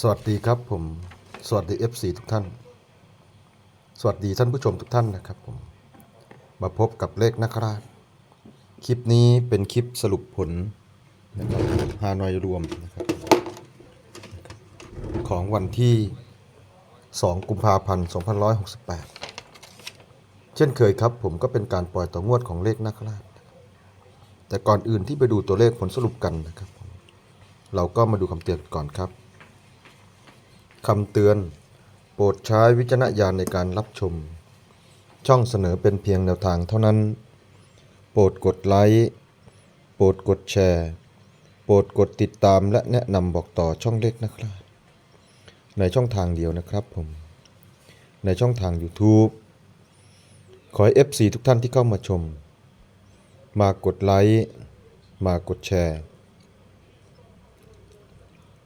สวัสดีครับผม สวัสดี FC ทุกท่าน สวัสดีท่านผู้ชมทุกท่านนะครับผม มาพบกับเลขนักราช คลิปนี้เป็นคลิปสรุปผลนะครับฮานอยรวมนะครับ ของวันที่ 2 กุมภาพันธ์ 2568 เช่นเคยครับผมก็เป็นการปล่อยต่องวดของเลขนักราช แต่ก่อนอื่นที่ไปดูตัวเลขผลสรุปกันนะครับ เราก็มาดูคำเตือนก่อนครับ คำเตือน โปรดใช้วิจารณญาณในการรับชม ช่องเสนอเป็นเพียงแนวทางเท่านั้น โปรดกดไลค์ โปรดกดแชร์ โปรดกดติดตามและแนะนำบอกต่อช่องเล็กนะครับ ในช่องทางเดียวนะครับผม ในช่องทาง YouTube ขอให้ FC ทุกท่านที่เข้ามาชม มากดไลค์ มากดแชร์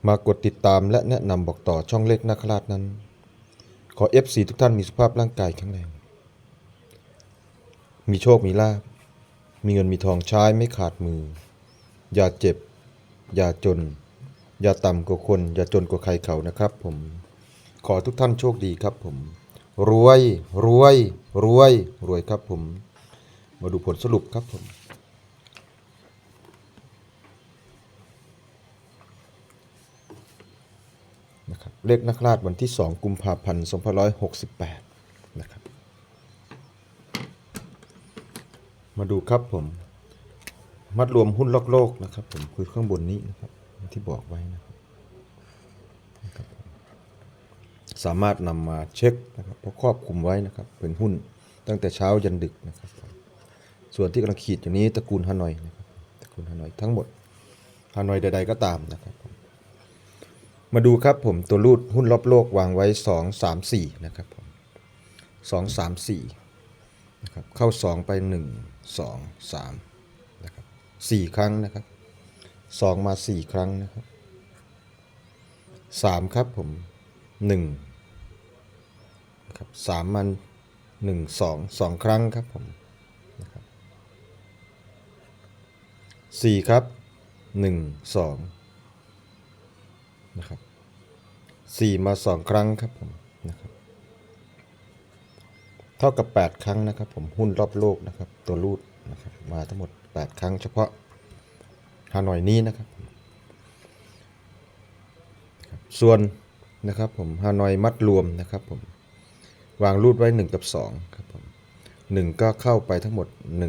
มากดติดตามและแนะนำบอกต่อช่องเล็กนาคราชนั้น ขอ FC ทุกท่านมีสุขภาพร่างกายแข็งแรง มีโชคมีลาภมีเงินมีทองใช้ไม่ขาดมือ อย่าเจ็บ อย่าจน อย่าต่ำกว่าคน อย่าจนกว่าใครเขานะครับผม ขอทุกท่านโชคดีครับผม รวย รวย รวย รวยครับผม มาดูผลสรุปครับผม นะครับ เลขนักราชวันที่ 2 กุมภาพันธ์2568 นะครับ มาดูครับผม มัดรวมหุ้นโลกโลกนะครับผมคือข้างบนนี้นะครับที่บอกไว้นะครับนะครับ สามารถนำมาเช็คนะครับเพราะครอบคลุมไว้นะครับ เป็นหุ้นตั้งแต่เช้ายันดึกนะครับ ส่วนที่กำลังขีดอยู่นี้ตระกูลฮานอยนะครับตระกูลฮานอยทั้งหมดฮานอยใด ๆ ก็ตามนะครับ มาดูครับผมตัวรูดหุ้นรอบโลกวางไว้ 2 3 4 นะครับผม2 3 4นะครับเข้า 2 ไป 1 2 3นะครับ4ครั้งนะครับ 2 มา 4 ครั้งนะครับ 3 ครับผม1นะครับ3มัน 1 2 2 ครั้งครับผมนะครับ4ครับ 1 2 นะครับสี่มาสองครั้งครับผมนะครับเท่ากับ 8 ครั้งนะครับ ผมหุ้นรอบโลกนะครับ ตัวรูดนะครับมาทั้งหมด 8 ครั้งเฉพาะฮานอยนี้นะครับ ส่วนนะครับผมฮานอยมัดรวมนะครับผมวางรูดไว้ 1 กับ2ครับผม1ก็เข้าไปทั้งหมด 1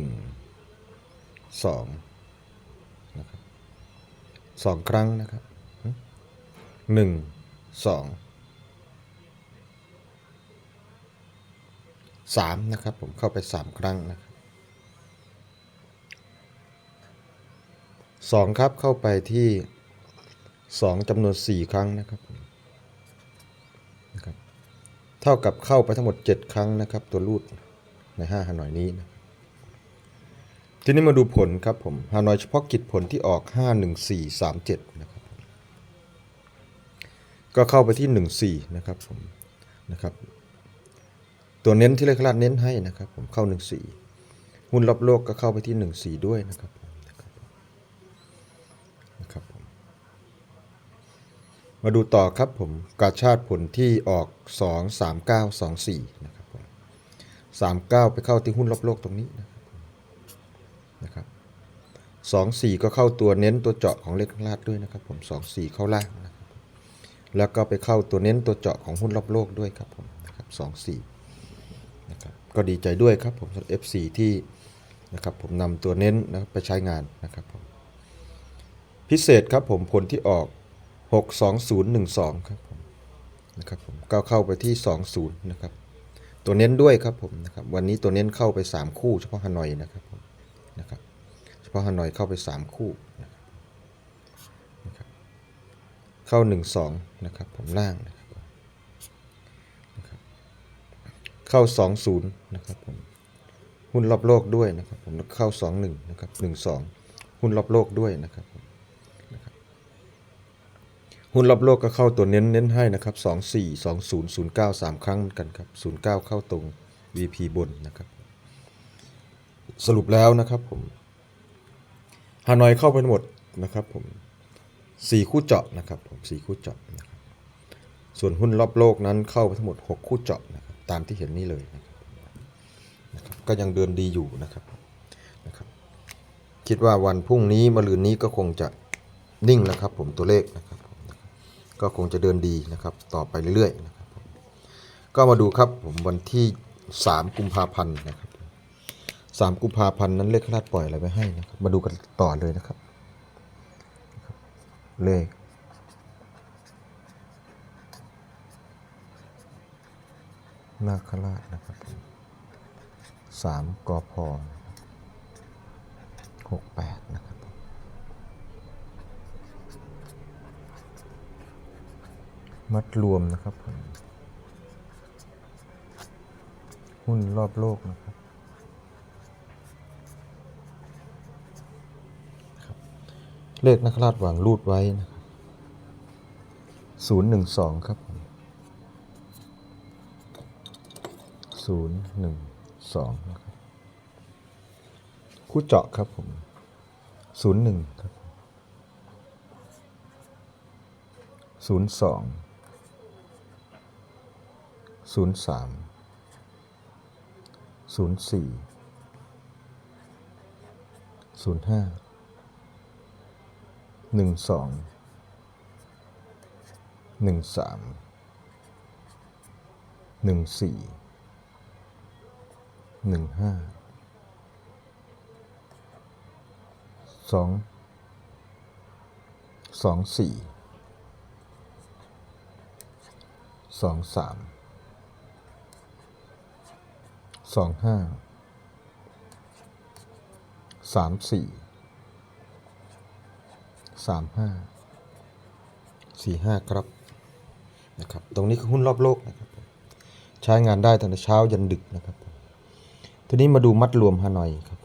2นะครับสองครั้งนะครับ หนึ่งสองสามนะครับผมเข้าไปสามครั้งนะครับสองครับเข้าไปที่สองจำนวนสี่ครั้งนะครับนะครับ เท่ากับเข้าไปทั้งหมดเจ็ดครั้งนะครับ ตัวรูดในห้าฮานอยนี้นะทีนี้มาดูผลครับผมฮานอยเฉพาะกิจผลที่ออกห้าหนึ่งสี่สามเจ็ดนะครับ ก็เข้าไปที่ 14 นะครับผมนะครับตัวเน้นที่เลขคลาดเน้นให้นะครับผมเข้า 14 หุ้นรอบโลกก็เข้าไปที่ 14 ด้วยนะครับนะครับผมนะครับผมมาดูต่อครับผมกาชาติผลที่ออก 2 3 9 2 4นะครับผม39 ไปเข้าที่หุ้นรอบโลกตรงนี้นะครับนะครับ2 4 ก็เข้าตัวเน้นตัวเจาะของเลขคลาดด้วยนะครับผม 2 4 เข้าล่างนะ แล้วก็ไปเข้าตัวเน้นตัวเจาะของหุ้นรอบโลกด้วยครับผมนะครับสองสี่นะครับก็ดีใจด้วยครับผมสำหรับ F4 ที่นะครับผมนำตัวเน้นนะไปใช้งานนะครับผมพิเศษครับผมผลที่ออก 62012ครับผมนะครับผมก็เข้าไปที่ 20 นะครับ ตัวเน้นด้วยครับผมนะครับวันนี้ตัวเน้นเข้าไป 3 คู่เฉพาะฮานอยนะครับผมนะครับเฉพาะฮานอยเข้าไป 3 คู่นะครับ เข้า 1 2 นะครับผมล่างนะครับเข้า 2 0 นะครับผมหุ้นรอบโลกด้วยนะครับผมแล้วเข้า 2 1 นะครับ 1 2 หุ้นรอบโลกด้วยนะครับผมหุ้นรอบโลกก็เข้าตัวเน้นเน้นให้นะครับ 2 4 2 0 0 9 3 ครั้งเหมือนกันครับ 09 เข้าตรง VP บนนะครับ สรุปแล้วนะครับผมฮานอยเข้าไปหมดนะครับผม สี่คู่เจาะนะครับผมสี่คู่เจาะนะครับส่วนหุ้นรอบโลกนั้นเข้าไปทั้งหมด 6 คู่เจาะนะครับตามที่เห็นนี่เลยนะครับนะครับก็ยังเดินดีอยู่นะครับนะครับ คิดว่าวันพรุ่งนี้มะรืนนี้ก็คงจะนิ่งแล้วครับผมตัวเลขนะครับนะรบก็คงจะเดินดีนะครับต่อไปเรื่อยๆนะครับก็มาดูครับผมวันที่ 3 กุมภาพันธ์นะครับสามกุมภาพันธ์นั้นเลขคลาดปล่อยอะไรไว้ให้นะครับมาดูกันต่อเลยนะครับ เลข นาคราชนะครับสามกพหกแปดนะครับมัดรวมนะครับผมหุ้นรอบโลกนะครับ เลขนักราชหวังรูดไว้นะครับศูนย์หนึ่งสองครับศูนย์หนึ่งสองนะครับคู่เจาะครับผมศูนย์หนึ่งครับศูนย์สองศูนย์สามศูนย์สี่ศูนย์ห้า หนึ่งสองหนึ่งสามหนึ่งสี่หนึ่งห้าสองสองสี่สองสามสองห้าสามสี่ สามห้าสี่ห้าครับนะครับตรงนี้คือหุ้นรอบโลกนะครับใช้งานได้ตั้งแต่เช้ายันดึกนะครับทีนี้มาดูมัดรวมฮานอยครับ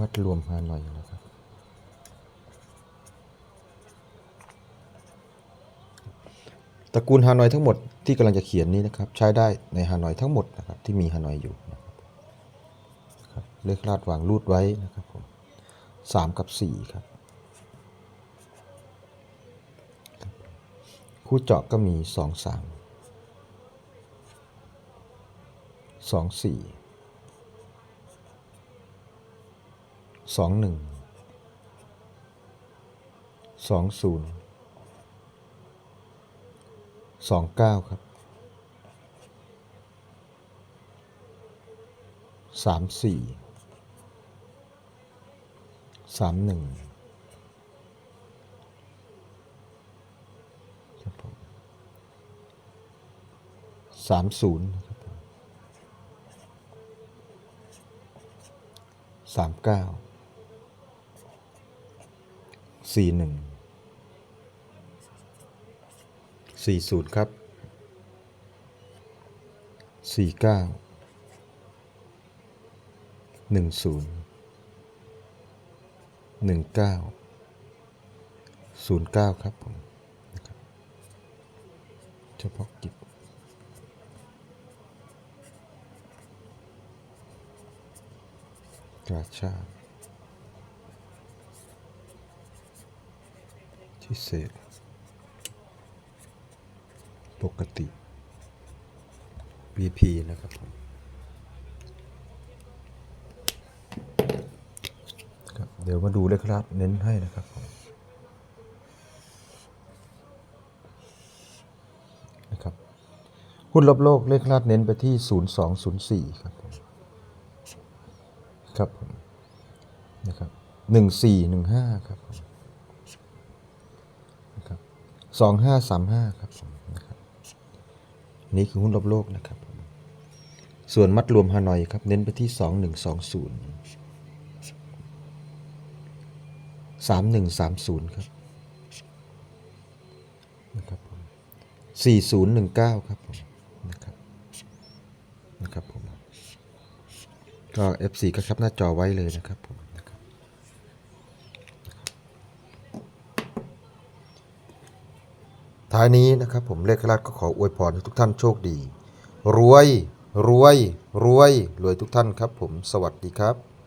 มัดรวมฮานอยนะครับตระกูลฮานอยทั้งหมดที่กำลังจะเขียนนี้นะครับ ใช้ได้ในฮานอยทั้งหมดนะครับที่มีฮานอยอยู่นะครับครับเลขลาดวางรูดไว้นะครับผม สามกับสี่ครับ คู่เจาะก็มีสองสามสองสี่สองหนึ่งสองศูนย์สองเก้าครับสาม สามหนึ่งครับผมสามศูนย์ครับผมสามเก้าสี่หนึ่งสี่ศูนย์ครับสี่เก้าหนึ่งศูนย์ หนึ่งเก้าศูนย์เก้าครับผมนะครับเฉพาะกิจกาชาติพิเศษ ปกติ BP นะครับผม ดี๋ยวมาดูเลขคลาดเน้นให้นะครับนะครับหุ้นรอบโลกเลขคลาดเน้นไปที่ 0204 ครับครับนะครับ1415 ครับนะครับ2535 ครับผมนะครับนี่คือหุ้นรอบโลกนะครับส่วนมัดรวมฮานอยครับเน้นไปที่ 2120ามหนึ่งสามศูนย์ครับนะครับผมสี่ศูนย์หนึ่งเก้าครับผมนะครับนะครับผมก็ F4 ก็แคปหน้าจอไว้เลยนะครับผมนะครับท้ายนี้นะครับผมเลขราชก็ขออวยพรให้ทุกท่านโชคดี รวย รวย รวย รวยทุกท่านครับผมสวัสดีครับ